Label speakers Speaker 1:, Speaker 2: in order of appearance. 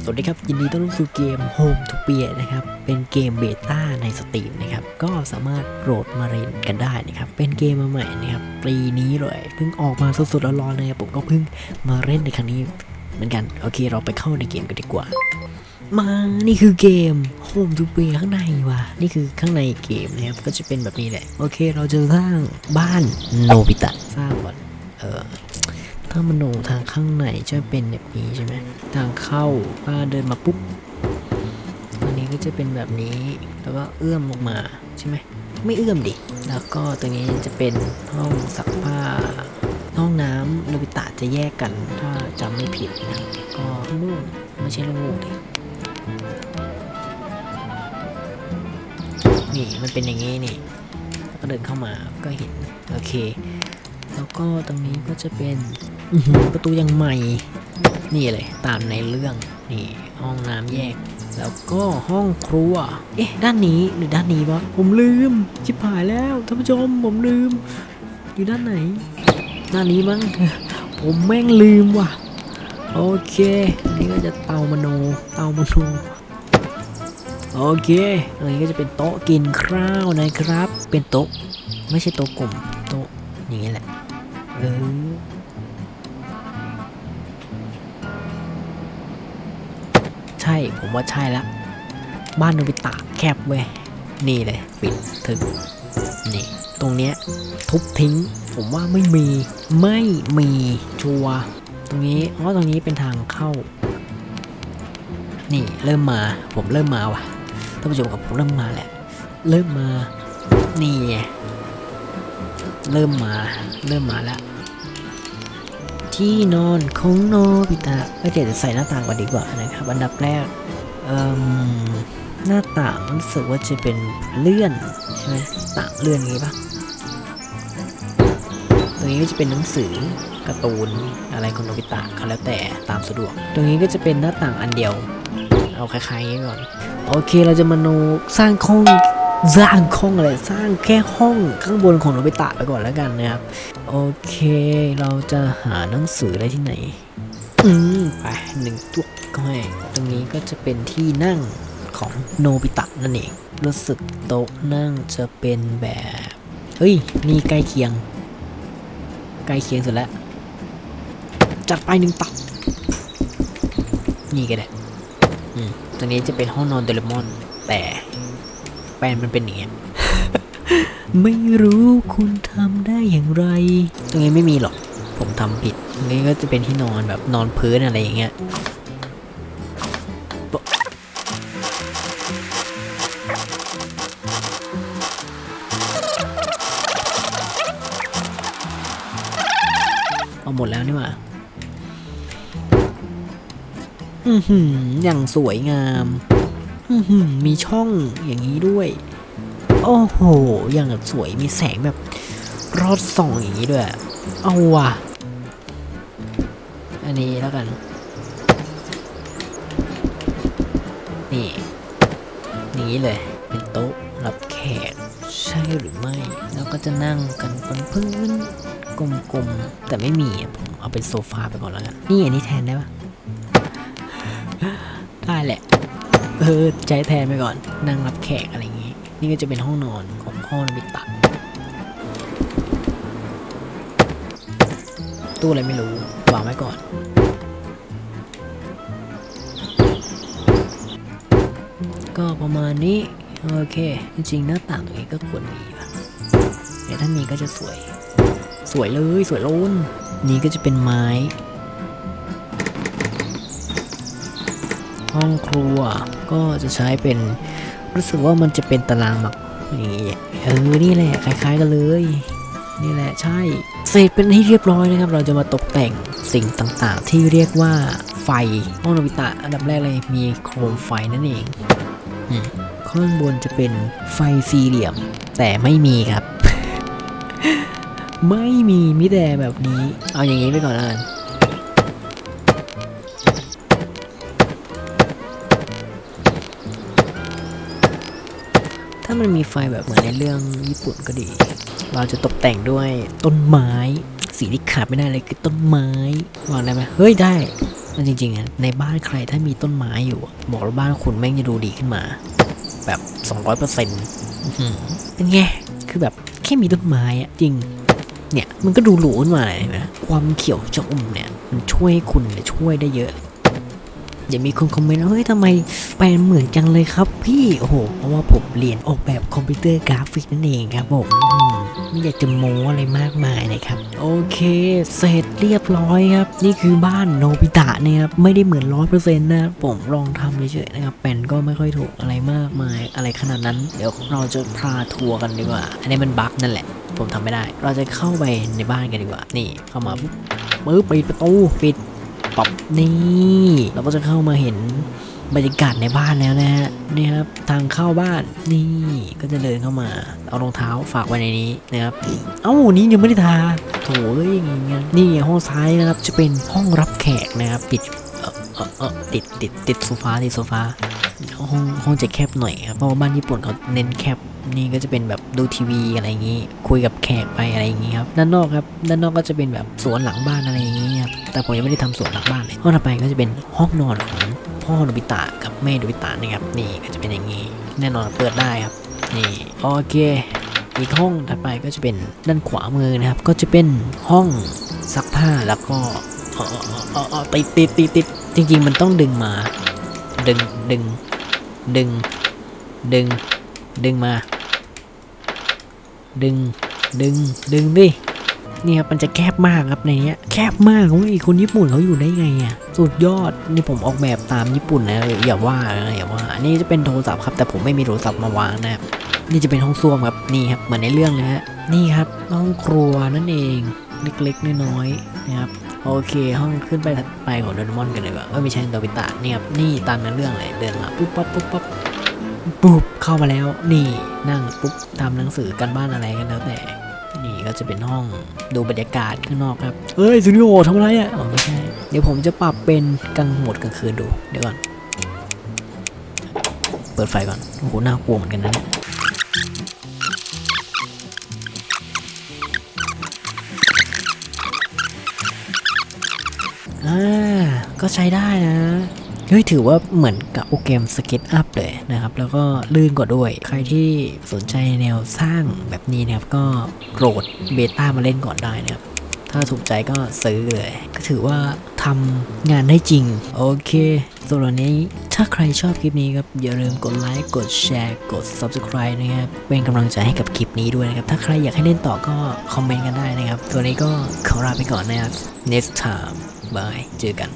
Speaker 1: สวัสดีครับ ยินดีต้อนรับสู่เกม Home to p e a นะครับ เป็นเกมเบต้าในสตรีมนะครับ ก็สามารถโหลดมาเล่นกันได้นะครับ เป็นเกมมาใหม่นะครับปีนี้เลยเพิ่งออกมาสดๆร้อนๆเลยผมก็เพิ่งมาเล่นในครั้งนี้เหมือนกัน โอเคเราไปเข้าในเกมกันดีกว่า มานี่คือเกม Home to p e a ข้างในว่ะนี่คือข้างในเกมนะครับก็จะเป็นแบบนี้แหละโอเค เราจะสร้างบ้านโนบิตะสร้างก่อนเออ ถ้ามันลงทางข้างในจะเป็นแบบนี้ใช่ไหมทางเข้าป้าเดินมาปุ๊บอันนี้ก็จะเป็นแบบนี้แล้วก็เอื้อมลงมาใช่ไหมไม่เอื้อมดิ แล้วก็ตรงนี้จะเป็นห้องซักผ้า ห้องน้ำโนบิตะจะแยกกันถ้าจำไม่ผิดนะก็นู่นไม่ใช่ลูกดินี่มันเป็นอย่างนี้นี่แล้วก็เดินเข้ามาก็เห็น โอเค แล้วก็ตรงนี้ก็จะเป็น ประตูยังใหม่ นี่เลยตามในเรื่องนี่ห้องน้ำแยก แล้วก็ห้องครัว เอ๊ะ ด้านนี้หรือด้านนี้วะผมลืมชิบหายแล้วท่านผู้ชมผมลืม อยู่ด้านไหน ด้านนี้มั้งผมแม่งลืมว่ะ โอเคอันนี้ก็จะเตามโนเตามโนโอเคอันนี้ก็จะเป็นโต๊ะกินข้าวนะครับ เป็นโต๊ะ ไม่ใช่โต๊ะกลม ผมว่าใช่ละบ้านโนบิตะแคบเว้ยนี่เลยปิดถึงนี่ตรงเนี้ยทุบทิ้ง ผมว่าไม่มีไม่มีชัวตรงนี้อ๋อตรงนี้เป็นทางเข้า นี่เริ่มมาผมเริ่มมาว่ะท่านผู้ชมกับผมเริ่มมาแหละเริ่มมานี่เริ่มมาเริ่มมาแล้วที่นอนของโนบิตะก็เดี๋ยวจะใส่หน้าต่างก่อนดีกว่านะครับอันดับแรก หน้าต่างรู้สึกว่าจะเป็นเลื่อนใช่ไหมต่างเลื่อนงี้ปะตรงนี้ก็จะเป็นหนังสือการ์ตูนอะไรของโนบิตะก็แล้วแต่ตามสะดวก ตรงนี้ก็จะเป็นหน้าต่างอันเดียว เอาคล้ายๆงนี้ก่อน โอเคเราจะมาโนสร้างห้องสร้างห้องอะไรสร้างแค่ห้องข้างบนของโนบิตะไปก่อนแล้วกันนะครับ โอเคเราจะหาหนังสือได้ที่ไหน อืมไปหนึ่งตัวก็ให้ตรงนี้ก็จะเป็นที่นั่งของโนบิตะนั่นเอง รู้สึกโต๊ะนั่งจะเป็นแบบ เฮ้ย นี่ใกล้เคียง ใกล้เคียงสุดแล้ว จัดไปหนึ่งตับนี่ก็ได้อืมตรงนี้จะเป็นห้องนอนโดเรมอน แต่แปลนมันเป็นอย่างเงี้ยไม่รู้คุณทำได้อย่างไร ตรงนี้ไม่มีหรอก ผมทำผิดตรงนี้ก็จะเป็นที่นอนแบบนอนพื้นอะไรอย่างเงี้ยเอาหมดแล้วนี่หว่าอือหืออย่างสวยงาม อือหือมีช่องอย่างนี้ด้วย โอ้โห อย่างแบบสวยมีแสงแบบรอดส่องอย่างนี้ด้วย เอาว่ะ อันนี้แล้วกัน นี่นี้เลย เป็นโต๊ะรับแขกใช่หรือไม่ แล้วก็จะนั่งกันบนพื้นกลมๆ แต่ไม่มีอะผมเอาเป็นโซฟาไปก่อนแล้วกัน นี่อันนี้แทนได้ปะได้แหละ เออใช้แทนไปก่อน นั่งรับแขกอะไรอย่างงี้ นี่ก็จะเป็นห้องนอนของห้องนบิตะตู้อะไรไม่รู้ วางไว้ก่อน ก็ประมาณนี้ โอเค จริงๆ หน้าต่างตรงนี้ก็ควรมีนะแต่ถ้ามีก็จะสวย สวยเลยสวยล้น นี่ก็จะเป็นไม้ ห้องครัวก็จะใช้เป็น รู้สึกว่ามันจะเป็นตารางหมักนี่เออ นี่แหละ คล้ายๆกันเลย นี่แหละใช่ เสร็จเป็นที่เรียบร้อยนะครับ เราจะมาตกแต่งสิ่งต่างๆ ที่เรียกว่าไฟห้องโนบิตะอันดับแรกเลยมีโคมไฟนั่นเองอข้างบนจะเป็นไฟสี่เหลี่ยม แต่ไม่มีครับ ไม่มีมิแต่แบบนี้ เอาอย่างนี้ไปก่อนแล้วกันถ้ามันมีไฟแบบเหมือนในเรื่องญี่ปุ่นก็ดี เราจะตกแต่งด้วยต้นไม้ สีที่ขาดไม่ได้เลยคือต้นไม้วางได้ไหมเฮ้ยได้มันจริงๆอะในบ้านใครถ้ามีต้นไม้อยู่บอกเลยบ้านคุณแม่งจะดูดีขึ้นมา แบบ 200%เปอร์เซ็นต์เป็นไงคือแบบแค่มีต้นไม้อะจริงเนี่ยมันก็ดูหรูขึ้นมาเลยนะความเขียวชอุ่มเนี่ย มันช่วยให้คุณเนี่ยช่วยได้เยอะอย่ามีคนคอมเมนต์ว่าเฮ้ยทำไมแปลนเหมือนจังเลยครับพี่ โอ้โห เพราะว่าผมเรียนออกแบบคอมพิวเตอร์กราฟิกนั่นเองครับผม ไม่อยากจะโม้อะไรมากมายนะครับ โอเค เสร็จเรียบร้อยครับ นี่คือบ้านโนบิตะนะครับไม่ได้เหมือนร้อยเปอร์เซ็นต์นะผมลองทำเฉยๆนะครับแปลนก็ไม่ค่อยถูกอะไรมากมายอะไรขนาดนั้น เดี๋ยวเราจะพาทัวร์กันดีกว่า อันนี้มันบั๊กนั่นแหละ ผมทำไม่ได้ เราจะเข้าไปในบ้านกันดีกว่า นี่เข้ามาปุ๊บปึ๊บปิดประตูปิดปับนี่เราก็จะเข้ามาเห็น บรรยากาศในบ้านแล้วนะฮะนี่ครับทางเข้าบ้านนี่ก็จะเดินเข้ามา เอารองเท้าฝากไว้ในนี้นะครับเอ้านี่ยังไม่ได้ทาโถเอ้ยอย่างเงี้ยนี่ห้องซ้ายนะครับจะเป็นห้องรับแขกนะครับปิดเออเออติดติดติดโซฟาติดโซฟาห้องห้องจะแคบหน่อยครับเพราะว่าบ้านญี่ปุ่นเขาเน้นแคบนี่ก็จะเป็นแบบดูทีวีอะไรอย่างนี้ คุยกับแขกไปอะไรอย่างนี้ครับด้านนอกครับด้านนอกก็จะเป็นแบบสวนหลังบ้านอะไรอย่างนี้ครับแต่ผมยังไม่ได้ทำสวนหลังบ้านเลยห้องต่อไปก็จะเป็นห้องนอนของ พ่อโนบิตะกับแม่โนบิตะนะครับนี่ก็จะเป็นอย่างนี้ แน่นอนเปิดได้ครับนี่โอเคอีกห้องถัดไปก็จะเป็นด้านขวามือนะครับ ก็จะเป็นห้องซักผ้าแล้วก็เออเออเออติดติดติดติดจริง ๆ มันต้องดึงมา ดึงดึงดึง ดึง ดึงมา ดึง ดึง ดึงดิ นี่ครับมันจะแคบมากครับในเนี้ยแคบมากเว้ยคนญี่ปุ่นเขาอยู่ได้ไงอะสุดยอดนี่ผมออกแบบตามญี่ปุ่นนะอย่าว่าอย่าว่าอันนี้จะเป็นโทรศัพท์ครับแต่ผมไม่มีโทรศัพท์มาวางนะครับนี่จะเป็นห้องส้วมครับนี่ครับเหมือนในเรื่องเลยฮะนี่ครับห้องครัวนั่นเองเล็กๆน้อยๆนะครับโอเคห้องขึ้นไปถัดไปของโดเรมอนกันเลยว่าเออไม่ใช่โดบิตะนี่ครับนี่ตามในเรื่องเลยเดินมาปุ๊บปั๊บปุ๊บปั๊บปุ๊บเข้ามาแล้ว นี่นั่งปุ๊บทำหนังสือกันบ้านอะไรกันแล้วแต่ นี่ก็จะเป็นห้องดูบรรยากาศข้างนอกครับ เฮ้ยซูนิโอทำอะไรอะ อ๋อไม่ใช่ เดี๋ยวผมจะปรับเป็นกลางโหมดกลางคืนดู เดี๋ยวก่อน เปิดไฟก่อน โอ้โห น่ากลัวเหมือนกันนะเนี่ยอ่า ก็ใช้ได้นะ เฮ้ยถือว่าเหมือนกับโปรแกมสเก็ตอัพเลยนะครับ แล้วก็ลื่นกว่าด้วย ใครที่สนใจแนวสร้างแบบนี้นะครับ ก็โหลดเบต้ามาเล่นก่อนได้นะครับ ถ้าถูกใจก็ซื้อเลย ก็ถือว่าทำงานได้จริง โอเคสำหรับวันนี้ถ้าใครชอบคลิปนี้ครับ อย่าลืมกดไลค์กดแชร์ กด Subscribe นะครับ เป็นกำลังใจให้กับคลิปนี้ด้วยนะครับ ถ้าใครอยากให้เล่นต่อก็คอมเมนต์กันได้นะครับ ตัวนี้ก็ขอลาไปก่อนนะครับ next time bye เจอกัน